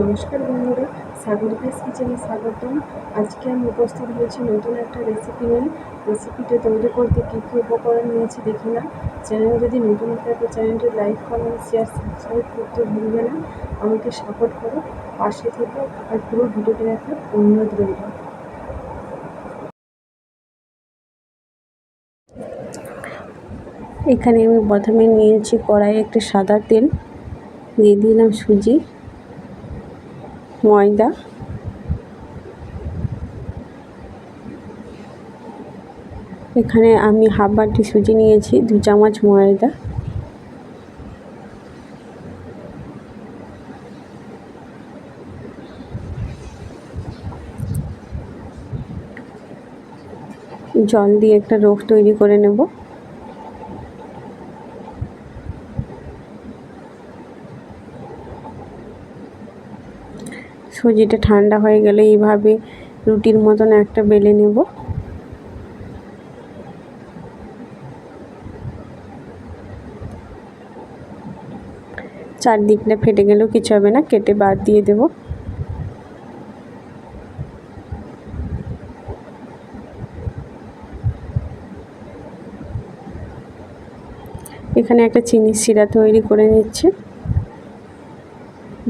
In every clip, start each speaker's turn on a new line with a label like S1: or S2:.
S1: নমস্কার বন্ধুরা সাগরিকাস কিচেনে স্বাগতম। আজকে আমি উপস্থিত হয়েছি নতুন একটা রেসিপি নিয়ে। রেসিপিটা তৈরি করতে কী কী উপকরণ নিয়েছি দেখি না চ্যানেল যদি নতুন থাকে, চ্যানেলটি লাইক কমেন্ট শেয়ার সাবস্ক্রাইব করতে ভুলবে না। আমাকে সাপোর্ট করো, পাশে থেকে আর পুরো ভিডিওটা দেখার অনুরোধ রইল।
S2: এখানে আমি প্রথমে নিয়েছি কড়াইয়ে একটি সাদা তেল, দিয়ে দিলাম সুজি। ময়দা। এখানে আমি হাফ বাটি সুজি নিয়েছি, দু চামচ ময়দা। জল দিয়ে একটা রোগ তৈরি করে নেব। সুজিটা ঠান্ডা হয়ে গেলে এইভাবে রুটির মতন একটা বেলে নেব। চারদিকটা ফেটে গেলেও কিছু হবে না, কেটে বাদ দিয়ে দেব। এখানে একটা চিনি শিরা তৈরি করে নিচ্ছে।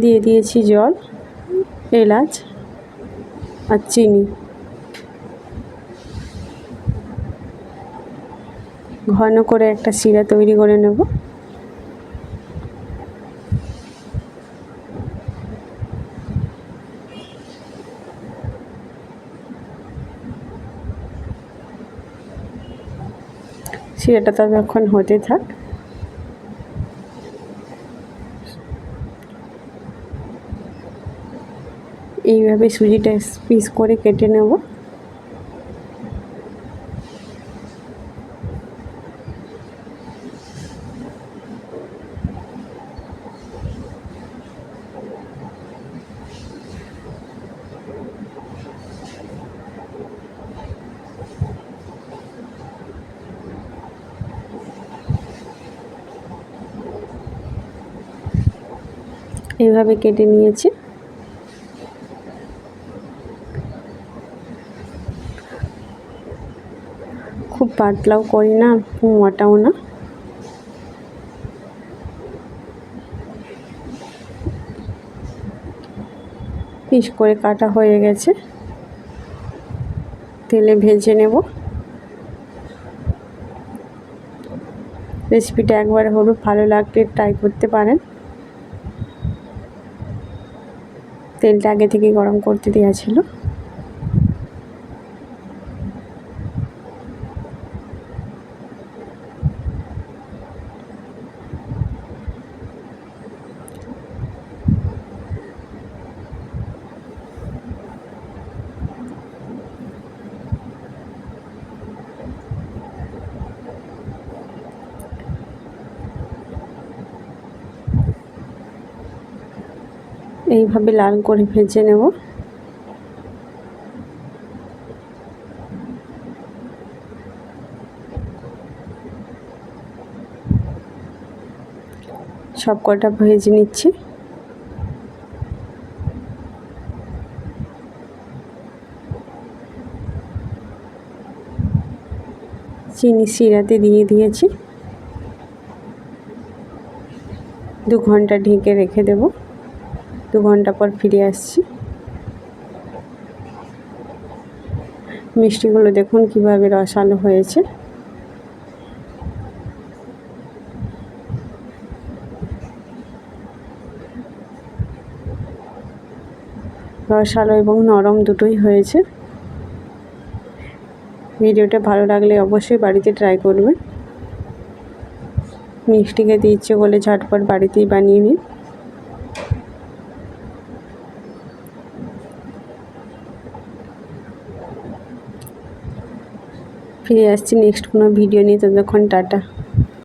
S2: দিয়ে দিয়েছি জল। এলাচ আর চিনি। ঘন করে একটা শিরা তৈরি করে নেব। শিরাটা ততক্ষণ হতে থাক। এইভাবে সুজিটা পিস করে কেটে নেব। এইভাবে কেটে নিয়েছি। পাতলাও করি না মোটাও না। পিস করে কাটা হয়ে গেছে। তেলে ভেজে নেব। রেসিপিটা একবার হলো ভালো লাগলে ট্রাই করতে পারেন। তেলটা আগে থেকে গরম করতে দেওয়া ছিল। এইভাবে লাল করে ভেজে নেব। সব কটা ভেজে নিচ্ছি। চিনি শিরাতে দিয়ে দিয়েছি। দু ঘণ্টা ঢেকে রেখে দেবো। দু ঘণ্টা পর ফিরে আসছি। মিষ্টিগুলো দেখুন কীভাবে রসালো হয়েছে। রসালো এবং নরম দুটোই হয়েছে। ভিডিওটা ভালো লাগলে অবশ্যই বাড়িতে ট্রাই করবেন। মিষ্টি খেতে ইচ্ছে ঝটপট বাড়িতেই বানিয়ে নিন। ফিরে আসছি নেক্সট কোনো ভিডিও নিয়ে ততক্ষণ টাটা।